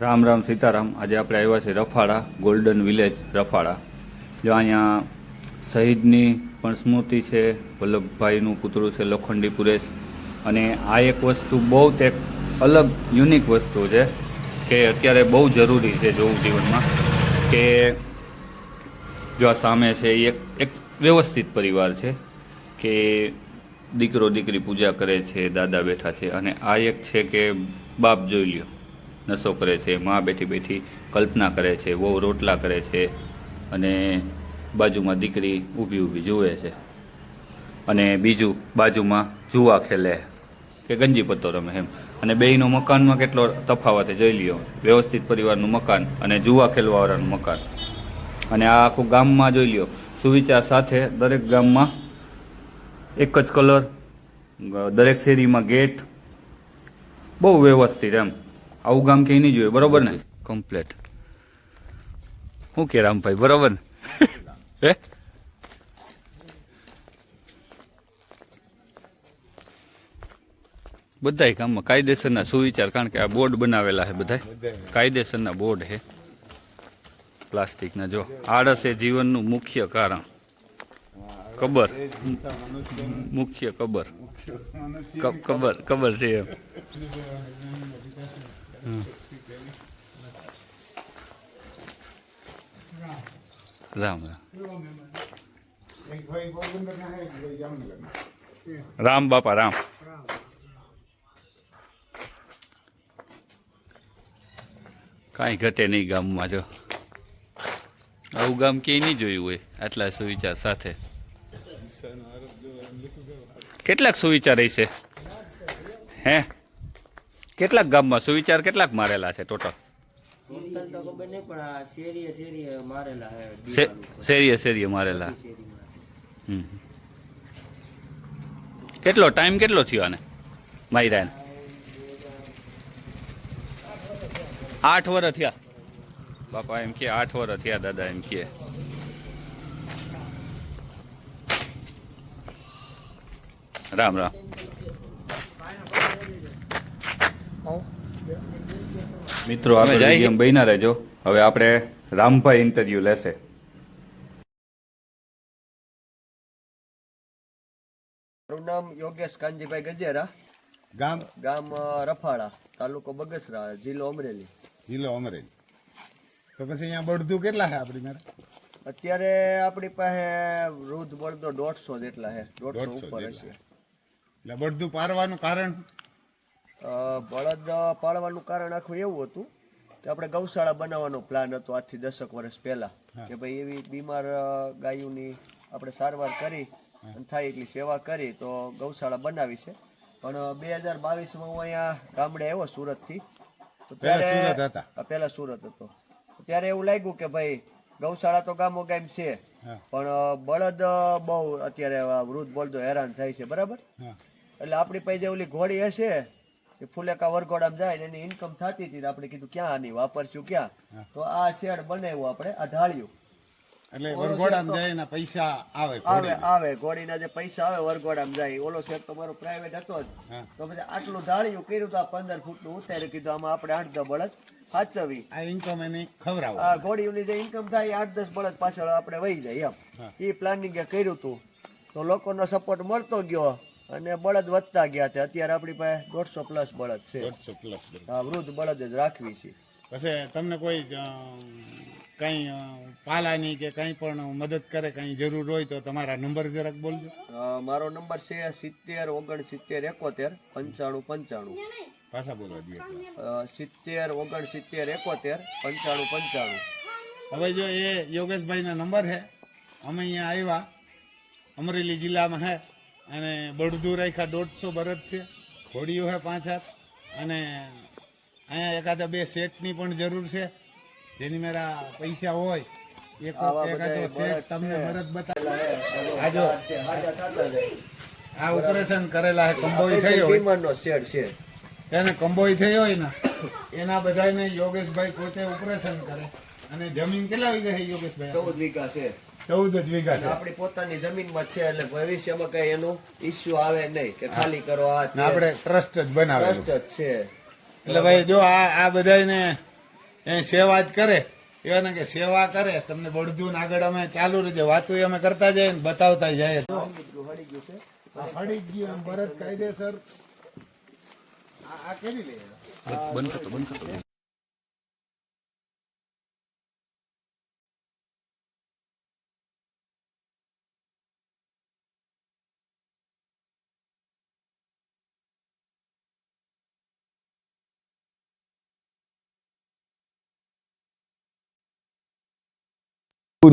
રામ રામ સીતારામ. આજે આપણે આવ્યા છે રફાળા ગોલ્ડન વિલેજ રફાળા. જો અહીંયા શહીદની પણ સ્મૃતિ છે, વલ્લભભાઈનું પુતળું છે, લોખંડી પુરેશ. અને આ એક વસ્તુ બહુ એક અલગ યુનિક વસ્તુ છે, કે અત્યારે બહુ જરૂરી છે જોવું જીવનમાં, કે જો આ સામે છે એ એક એક વ્યવસ્થિત પરિવાર છે, કે દીકરો દીકરી પૂજા કરે છે, દાદા બેઠા છે. અને આ એક છે કે બાપ જોઈ લ્યો. નશો કરે છે, મા બેઠી બેઠી કલ્પના કરે છે, વહુ રોટલા કરે છે અને બાજુમાં દીકરી ઊભી ઊભી જુએ છે અને બીજું બાજુમાં જુવા ખેલે કે ગંજી પત્તો રમે એમ. અને બેયનો મકાનમાં કેટલો તફાવત જોઈ લ્યો. વ્યવસ્થિત પરિવારનું મકાન અને જુવા ખેલવાવાળાનું મકાન. અને આ આખું ગામમાં જોઈ લ્યો. સુવિચાર સાથે દરેક ગામમાં એક જ કલર, દરેક શેરીમાં ગેટ, બહુ વ્યવસ્થિત એમ. આવું ગામ ક્યાંય નહીં જોયું બરોબર ને? કમ્પ્લેટ શું કે રામભાઈ બરોબર ને? હે? બધાય કામમાં કાયદેસરના સુવિચાર કારણ કે આ બોર્ડ બનાવેલા છે બધા કાયદેસરના બોર્ડ છે. પ્લાસ્ટિકના જો આળસ એ જીવનનું મુખ્ય કારણ. કબર. મુખ્ય કબર. કબર કબર છે એમ. રામ રામ. રામ બાપા, રામ. કાંઈ ઘટે નહીં ગામમાં જો. આવું ગામ ક્યાંય નહીં જોયું હોય, આટલા સુવિચાર સાથે. કેટલાક સુવિચાર છે હે? કેટલાક ગામમાં સુવિચાર કેટલાક મારેલા છે ટોટલ શેરીએ શેરીએ મારેલા. કેટલો ટાઈમ કેટલો થયો આને? માયરાને? આઠ વર્ષ થયા. બાપા એમ કે આઠ વર્ષ થયા દાદા એમ કે. રામ રામ. મિત્રો આપણે એમ બન્યા રહેજો. હવે આપણે રામભાઈ ઇન્ટરવ્યુ લેશે. મારું નામ યોગેશ કાનજીભાઈ ગજેરા. ગામ? ગામ રફાળા તાલુકો બગસરા જિલ્લો અમરેલી. જિલ્લો અમરેલી. તો પછી અહીંયા બળદું કેટલા છે આપણી મારે? અત્યારે આપણી પાસે વૃદ્ધ બળદો દોઢસો જેટલા છે દોઢસો ઉપર છે એટલે બળદું પારવાનું કારણ? બળદ પાળવાનું કારણ આખું એવું હતું કે આપણે ગૌશાળા બનાવવાનો પ્લાન હતો આજથી દસક વર્ષ પહેલા. કે ભાઈ એવી બીમાર ગાયોની આપણે સારવાર કરી અને થાય એટલી સેવા કરી તો ગૌશાળા બનાવી છે. પણ બે હજાર બાવીસમાં હું અહીંયા ગામડે આવ્યો સુરતથી. તો ત્યારે પહેલાં પહેલા સુરત હતો. ત્યારે એવું લાગ્યું કે ભાઈ ગૌશાળા તો ગામો ગામ છે. પણ બળદ બહુ અત્યારે વૃદ્ધ બળદો હેરાન થાય છે બરાબર? એટલે આપણી પાસે જે ઓલી ઘોડી હશે એ ફુલેકા વરઘોડામાં જાય ને એની ઇન્કમ થતી હતી આપણે કીધું ક્યાં આની વાપરશું ક્યાં? તો આ શેડ બનાવ્યું આપણે આ ઢાળ્યું. એટલે વરઘોડામાં જાય એના પૈસા આવે આવે આવે. ઘોડીના જે પૈસા આવે વરઘોડામાં જાય. ઓલો શેડ તો મારો પ્રાઇવેટ હતો જ. તો પછી આટલું ઢાળ્યું કર્યું તો આ પંદર ફૂટનું ઉતાર્યું કીધું આમાં આપણે આઠ દસ બળદ સાચવી આ ઇન્કમ એની ખવડાવો આ ઘોડીઓની જે ઇન્કમ થાય આઠ દસ બળદ પાછળ આપણે વહી જાય એમ. એ પ્લાનિંગ કર્યું હતું તો લોકોનો સપોર્ટ મળતો ગયો. અને બળદ વધતા ગયા છે. અત્યારે આપણી પાસે દોઢસો પ્લસ બળદ છે. દોઢસો પ્લસ હા વૃદ્ધ બળદ જ રાખવી છે. પછી તમને કોઈ કઈ પાલાની કે કંઈ પણ મદદ કરે કંઈ જરૂર હોય તો તમારા નંબર જરાક બોલજો. મારો નંબર છે સિત્તેર ઓગણ સિત્તેર એકોતેર પંચાણું પંચાણું. પાછા બોલવા દઈએ ઓગણ સિત્તેર એકોતેર પંચાણું પંચાણું. હવે જો એ યોગેશભાઈના નંબર છે અમે અહીંયા આવ્યા અમરેલી જિલ્લામાં હે અને બળદુ રાખ્યા દોઢસો બરદ છે. ઘોડીઓ છે પાંચ હાથ. અને અહીંયા એકાદા બે સેટની પણ જરૂર છે. જેની મેરા પૈસા હોય એક એકાદો સેટ તમને. બરદ બતાવે. આ આ ઓપરેશન કરેલા છે કંબોઈ થયો હોય. ભીમરનો છે. એને કંબોઈ થયો હોય ને એના બધાને યોગેશભાઈ પોતે ઓપરેશન કરે. અને જમીન કેટલા વીઘા છે યોગેશભાઈ? ચૌદ વીઘા છે. ચૌદ જ વીઘા છે. આપણી પોતાની જમીનમાં છે એટલે ભવિષ્યમાં કઈ એનું ઇસ્યુ આવે નહીં કે ખાલી કરો આ આપણે ટ્રસ્ટ જ બનાવે ટ્રસ્ટ જ છે. એટલે ભાઈ જો આ આ બધાને એ સેવા જ કરે એવા ને કે સેવા કરે તમને બળદું આગળ અમે ચાલુ રહેજે. વાતો અમે કરતા જઈએ ને બતાવતા જઈએ. હળી ગયું એમ ભરત કાયદેસર. આ આ કેવી લે. બંધ કરતો બંધ કરતો.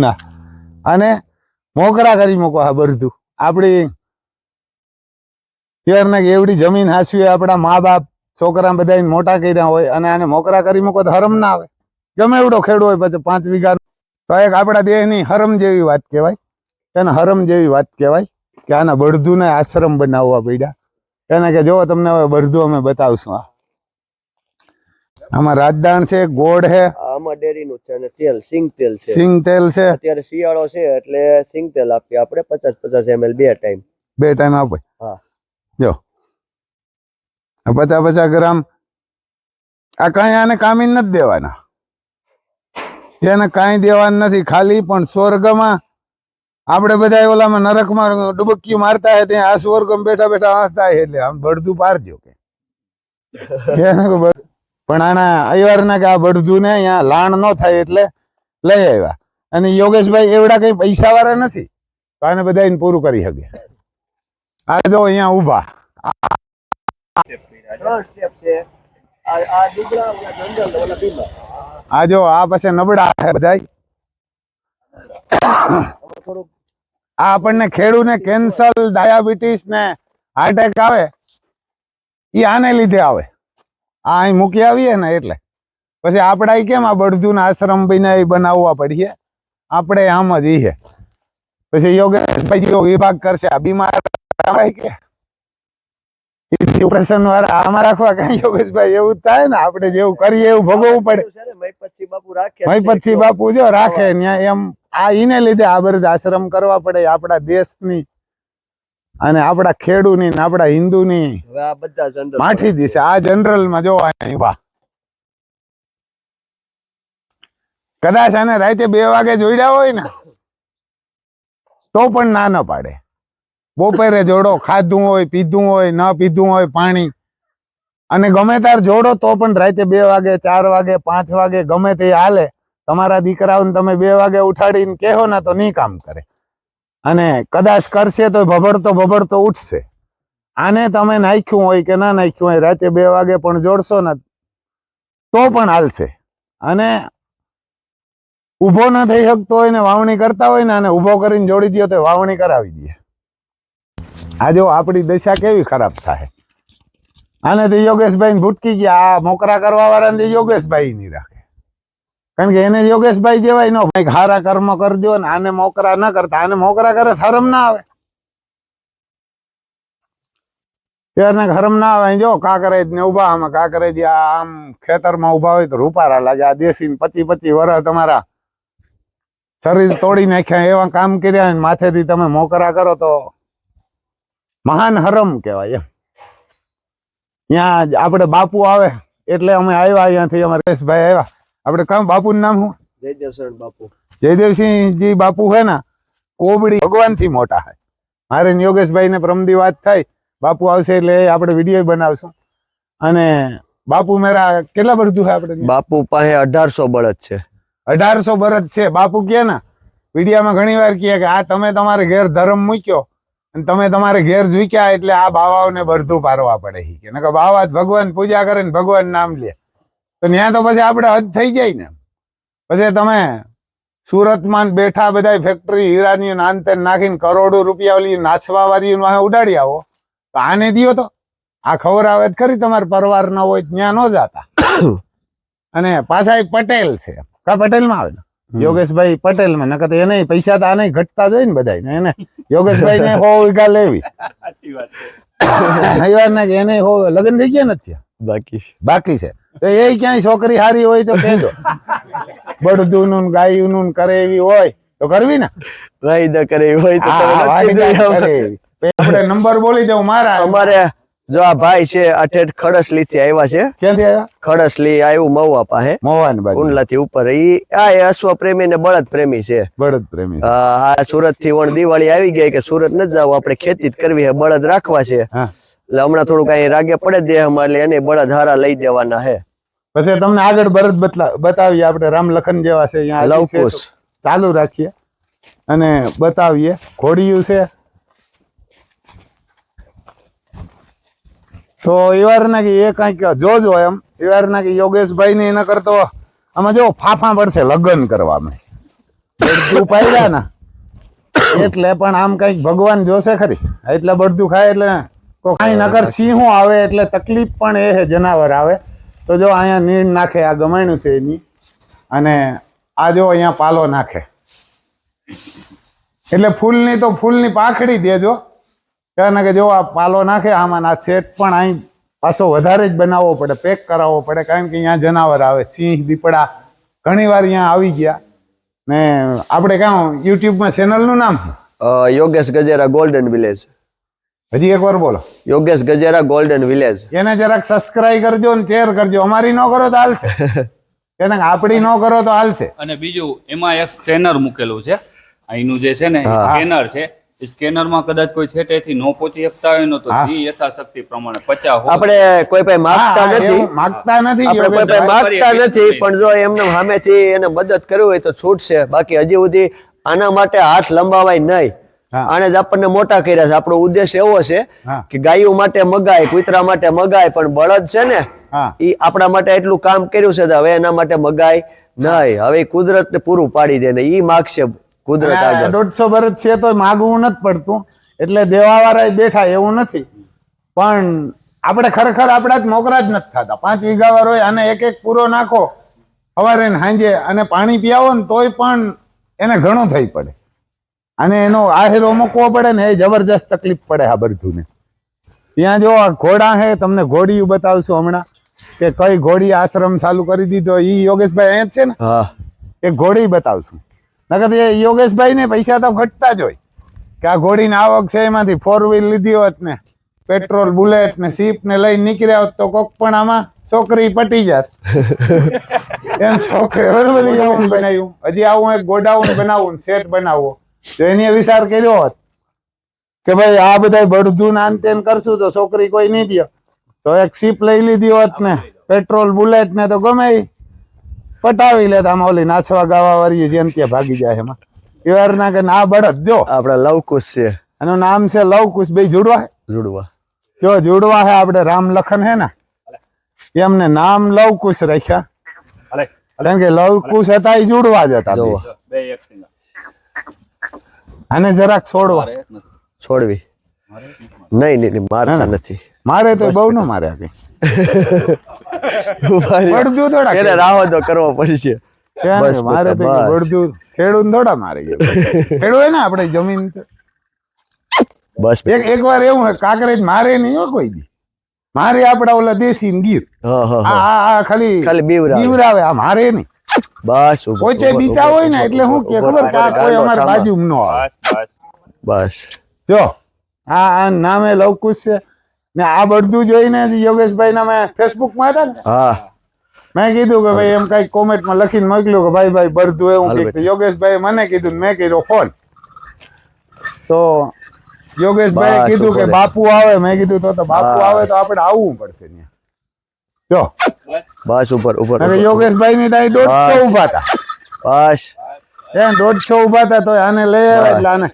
ના. અને મોકરા કરી મૂકો આ બધું. આપણી પિયરને એવડી જમીન હાસવી આપણા મા બાપ, છોકરા બધા મોટા કર્યા હોય અને આને મોકરા કરી મૂકો તો હરમ ના આવે. ગમે એવડો ખેડો હોય પછી પાંચ વીઘા તો એક આપણા દેહની હરમ જેવી વાત કહેવાય. એને હરમ જેવી વાત કહેવાય કે આના બળદુને આશ્રમ બનાવવા પડ્યા. એને કે, જો તમને હવે બળદુ અમે બતાવશું આ. આમાં રાજદાણ છે ગોળ છે. આમાં ડેરીનું છે અને તેલ સિંગ તેલ છે. સિંગ તેલ છે. અત્યારે શિયાળો છે એટલે સિંગ તેલ આપીએ આપણે પચાસ પચાસ એમએલ બે ટાઈમ. બે ટાઈમ આપે. હા. જો. પચાસ પચાસ ગ્રામ. આ કાંઈ આને કામી નથી દેવાના. એને કાંઈ દેવાનું નથી. ખાલી પણ સ્વર્ગમાં આપણે બધા ઓલામાં નરકમાં ડુબકી મારતા હે ત્યાં આ સ્વર્ગમાં બેઠા બેઠા વાંચતા એટલે આમ બળદું પારજો કે. એને પણ આના અયવારના કે આ બળદું ને અહીંયા લાણ ન થાય એટલે લઈ આવ્યા. અને યોગેશભાઈ એવડા કઈ પૈસા વાળા નથી? તો આને બધા એને પૂરું કરી શકે આ જો અહીંયા બીમા આ જો, આ પછી નબળા છે બધા આ આપણને ખેડૂને કેન્સર, ડાયાબિટીસ ને હાર્ટ એટેક આવે. એ આને લીધે આવે. આ અહીં મૂકી આવીએ ને એટલે. પછી આપણે કેમ આ બળજુના આશ્રમ બને બનાવવા પડીએ? આપણે આમ જ ઈ પછી યોગેશભાઈ વિભાગ કરશે. આ બીમાર કે? ઓપરેશન વાળા આમાં રાખવા કઈ યોગેશભાઈ? એવું થાય ને આપણે જેવું કરીએ એવું ભોગવવું પડે. મહીપતસિંહ બાપુ જો રાખે ત્યાં એમ આ એને લીધે આ બધા આશ્રમ કરવા પડે આપણા દેશની અને આપણા ખેડૂની ને આપણા હિન્દુની માઠી દિશે. આ જનરલમાં જો વાહ કદાચ આને રાતે બે વાગે જોડ્યા હોય ને તો પણ ના ન પાડે. બપોરે જોડો ખાધું હોય પીધું હોય ન પીધું હોય પાણી અને ગમે તાર જોડો તો પણ રાતે બે વાગે ચાર વાગે પાંચ વાગે ગમે તે હાલે. તમારા દીકરાઓને તમે બે વાગે ઉઠાડીને કહો ને તો નહીં કામ કરે. અને કદાચ કરશે તો ભભડતો ભભડતો ઉઠશે. આને તમે નાખ્યું હોય કે ના નાખ્યું હોય, રાતે બે વાગે પણ જોડશો ને તો પણ હાલશે. અને ઊભો ન થઈ શકતો હોય ને વાવણી કરતા હોય ને અને ઊભો કરીને જોડી દો તો વાવણી કરાવી દે. આ જો આપણી દશા કેવી ખરાબ થાય. આને તો યોગેશભાઈ ભૂટકી ગયા. આ મોકરા કરવા વાળાને યોગેશભાઈ નહીં રાખે. કારણ કે એને યોગેશભાઈ જેવાય નો, ભાઈ, હારા કર્મ કરજો ને આને મોકરા ન કરતા, આને મોકરા કરે હરમ ના આવે. એને હરમ ના આવે, જો, કાંકરેજ ને ઊભા આમાં, કાંકરેજ આમ ખેતરમાં ઊભા હોય તો રૂપારા લાગે, આ દેશી ને પચી પચી વર્ષ તમારા શરીર તોડી નાખ્યા, એવા કામ કર્યા માથેથી તમે મોકરા કરો તો મહાન હરમ કહેવાય એમ. ત્યાં આપણે બાપુ આવે, એટલે અમે આવ્યા અહીંયાથી, અમારે રેશભાઈ આવ્યા. આપણે કામ બાપુનું નામ શું? જયદેવ બાપુ. જયદેવસિંહજી બાપુ હે ને કોબડી ભગવાનથી મોટા હે. મારે ને યોગેશભાઈને પ્રમદી વાત થાય બાપુ આવશે એટલે આપણે વીડિયો બનાવશું. અને બાપુ મેરા કેટલા બધું છે આપણે બાપુ પાસે અઢારસો બળદ છે. અઢારસો બળદ છે. બાપુ કે ને વિડીયામાં ઘણી વાર કહે કે આ તમે તમારે ઘેર ધર્મ મૂક્યો અને તમે તમારે ઘેર ઝૂક્યા એટલે આ બાવાઓને બરધું પારવા પડે કે બાવા ભગવાન પૂજા કરે ને ભગવાન નામ લે. તો ત્યાં તો પછી આપણે હદ થઈ જાય ને. પછી તમે સુરતમાં બેઠા બધા ફેક્ટરી હીરાની ને નાખીને કરોડો રૂપિયા ઓલી નાચવા વાળી ઉડાડી આવો. તો આને દિયો તો. આ ખબર આવે ખરી તમારા પરવાર ન હોય ત્યાં ન જાતા. અને પાછા એક પટેલ છે. કા પટેલમાં આવે ને? યોગેશભાઈ પટેલમાં નકર એને પૈસા તો આને ઘટતા જોઈએ ને બધા એને યોગેશભાઈ ને હો વીઘા લેવી એને હો લગ્ન થઈ ગયા નથી બાકી બાકી છે. તો એ ક્યાંય છોકરી હારી હોય તો કહેજો. બળદું નું ગાયું નું કરે એવી હોય તો કરવી ને. વાયદા કરે હોય એવી. પછી આપણે નંબર બોલી દઉં મારા. અમારે જો આ ભાઈ છે અઠેઠ ઠેઠ ખડસલી થી આવ્યા છે. ક્યાંથી આવ્યા? ખડસલી આવ્યું મહુવા પાસે. મહુવાન બાજુ. કુંડલા થી ઉપર. ઈ આ એ અશ્વ પ્રેમી ને બળદ પ્રેમી છે. બળદ પ્રેમી છે. આ સુરતથી વણ દિવાળી આવી ગઈ કે સુરત ન જાવ આપણે ખેતી જ કરવી છે બળદ રાખવા છે. હા. એટલે હમણાં થોડુંક અહીં રાગે પડે દેહમાં એટલે એને બળદ હારા લઈ દેવાના છે પછી તમને આગળ બળદ બતાવીએ આપણે રામ લખન જેવા છે અહીંયા લવકુશ. ચાલુ રાખીએ અને બતાવીએ. ઘોડિયું છે. તો એવારના કે એ કાંઈક જોજો એમ. એવારના કે યોગેશભાઈ ને એના કરતો આમાં જો ફાફા પડશે લગ્ન કરવામાં. બળદું પાડ્યા ને. એટલે પણ આમ કંઈક ભગવાન જોશે ખરી. એટલે બળદું ખાય એટલે કાંઈ નગર સિંહો આવે એટલે તકલીફ પણ એ છે જનાવર આવે. તો જો અહીંયા નીણ નાખે આ ગમાયણું છે એની. અને આ જો અહીંયા પાલો નાખે. એટલે ફૂલની તો ફૂલની પાખડી દેજો. કારણ કે જો આ પાલો નાખે આમાં આ સેટ પણ અહીં પાછો વધારે જ બનાવવો પડે પેક કરાવવો પડે કારણ કે અહીંયા જનાવર આવે. સિંહ દીપડા ઘણી વાર અહીંયા આવી ગયા. ને આપણે ક્યાં યુટ્યુબમાં ચેનલનું નામ યોગેશ ગજેરા ગોલ્ડન વિલેજ હજી એકવાર બોલો. યોગેશ ગજેરા ગોલ્ડન વિલેજ એને જરાક સબસ્ક્રાઇબ કરજો અને શેર કરજો. અમારી ન કરો તો હાલશે. એને આપણી ન કરો તો હાલશે. અને બીજું એમાં એક સ્કેનર મૂકેલું છે. અહીંનું જે છે ને સ્કેનર છે. સ્કેનરમાં કદાચ કોઈ છેટેથી નો પહોંચી શકતા હોય ને તો. જે યથાશક્તિ પ્રમાણે પચાવ હોય. આપણે કોઈ પાસે માગતા નથી. માગતા નથી આપણે કોઈ પાસે. માગતા નથી પણ જો એમને સામેથી એને મદદ કરવી હોય તો છૂટશે. બાકી હજી સુધી આના માટે હાથ લંબાવાય નહીં. આને જ આપણને મોટા કર્યા છે. આપણો ઉદ્દેશ એવો છે કે ગાયો માટે મગાય કૂતરા માટે મગાય પણ બળદ છે ને એ આપણા માટે એટલું કામ કર્યું છે હવે એના માટે મગાય નહીં. હવે કુદરત ને પૂરું પાડી દે ને એ માગશે કુદરત આગળ. દોઢસો વર્ષ છે તો માગવું નથી પડતું. એટલે દેવાવાળા બેઠા એવું નથી. પણ આપણે ખરેખર આપણા જ મોકરા જ નથી થતા. પાંચ વીઘા વાર હોય અને એક એક પૂરો નાખો. સવારે ને સાંજે અને પાણી પીયાવો ને તોય પણ એને ઘણું થઈ પડે. અને એનો આહેરો મૂકવો પડે ને એ જબરજસ્ત તકલીફ પડે આ બધું ત્યાં જો ઘોડા હે તમને ઘોડી બતાવશું હમણાં કે કઈ ઘોડી આશ્રમ ચાલુ કરી દીધો. એ યોગેશભાઈ અહીંયા જ છે ને? એ ઘોડી બતાવશું. નકર એ યોગેશભાઈ ને પૈસા તો ઘટતા જ હોય. કે આ ઘોડીની આવક છે એમાંથી ફોર વ્હીલ લીધી હોત ને પેટ્રોલ બુલેટ ને સીપ ને લઈને નીકળ્યા હોત તો કોક પણ આમાં છોકરી પટી જાત. એમ છોકરી બરોબર બનાવ્યું. હજી આવું એક ગોડાઉન બનાવવું સેટ બનાવવો. તો એને વિચાર કર્યો હોત કે ભાઈ આ બધા બળધું ને આન તેન કરશું તો છોકરી કોઈ નહીં દે. તો એક સીપ લઈ લીધી હોત ને પેટ્રોલ બુલેટ ને તો ગમે પટાવી લેતા આમાં ઓલી નાચવા ગાવા વાળી જેમ ત્યાં ભાગી જાય એમાં. એવારના કે ના બળદ જો. આપડે લવકુશ છે. એનું નામ છે લવકુશ બે જોડવા? જોડવા. જો જોડવા હે આપણે રામ લખન હે ને એમને નામ લવકુશ રાખ્યા. અલે, કારણ કે લવકુશ હતા એ જોડવા જ હતા બે. જોવા. બે એક સિંગલ. આને જરાક છોડવા. છોડવી. નહીં નહીં મારતા નથી. મારે તો બહુ ન મારે કઈ. બળદું થોડા એને રાહો તો કરવો પડશે. બસ, મારે તો. બળદું ખેડૂત થોડા મારે ખેડૂત હોય ને આપણે જમીન બસ એક એક વાર એવું હોય કાંકરેજ મારે નહીં હો કોઈ દી. મારે આપડા ઓલા દેશી ને ગીર. હા હા. આ આ આ ખાલી ખાલી બીવરાવે. બીવરાવે આ મારે નહીં. બસ ઊભો, બીતા હોય ને એટલે શું કે ખબર કે આ કોઈ અમાર બાજુ નો આવે બસ બસ. બસ. જો આ આ નામે લવકુશ છે. ને આ બધું જોઈને જ યોગેશભાઈ ના મેં ફેસબુકમાં હતા ને. હા. મેં કીધું કે ભાઈ એમ કઈ કોમેન્ટમાં લખીને મોકલ્યું કે ભાઈ ભાઈ બરધું એવું કીધું યોગેશભાઈ મને કીધું મેં કર્યો ફોન. તો યોગેશભાઈ કીધું કે બાપુ આવે. મેં કીધું તો તો બાપુ આવે તો આપણે આવવું પડશે ત્યાં જો. બસ ઉપર ઉપર હવે ઉપર. યોગેશભાઈ ની ત્યાં દોઢસો ઊભા હતા બસ. એ દોઢસો ઊભા હતા તો આને લઈ આવે એટલે આને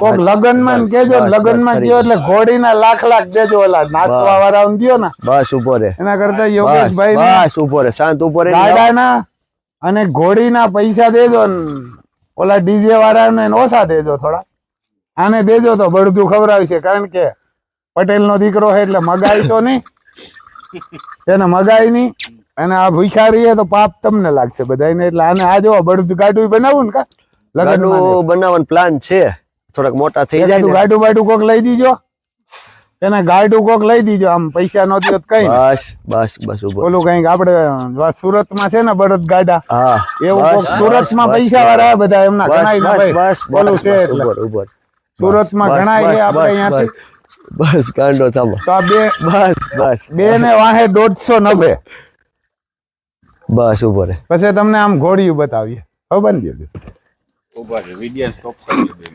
કોક લગનમાં કેજો લગનમાં ગયો એટલે ઘોડી ના લાખ લાખ દેજો ઓલા નાચવા વાળા દિયો ને. બસ ઊભો રે એના કરતા યોગેશભાઈ બસ ઊભો રે શાંત ઊભો રે ગાડાના અને ઘોડીના પૈસા દેજો ને. ઓલા ડીજે વાળા ને ઓછા દેજો થોડા. આને દેજો તો બળતું ખબર આવશે કારણ કે પટેલ નો દીકરો છે એટલે મગાવી તો નહીં. એને મગાઈ નહીં અને આ ભિખારી તો પાપ તમને લાગશે બધાને એટલે આને આ જો બળદ ગાડું બનાવું ને કા? લગન બનાવવાનો પ્લાન છે. થોડાક મોટા થઈ જાય ગાડું બાડું કોક લઈ દીજો. એને ગાડું કોક લઈ દીજો આમ પૈસા નો દિવસ તો કઈ બસ બસ બસ ઓલું કંઈક આપડે સુરતમાં છે ને બળદ ગાડા એવું કોક સુરતમાં પૈસા વાળા બધા એમના બસ ઘણા બસ બોલું છે સુરતમાં ઘણા આપણે અહીંયાથી. બસ કાંડો થામો. તો આ બે બસ બસ બે ને વાહે દોઢસો નભે બસ ઉપર પછી તમને આમ ઘોડિયું બતાવીએ. હવે બંધ દો ઊભા વિડિયો સ્ટોપ કરી દે.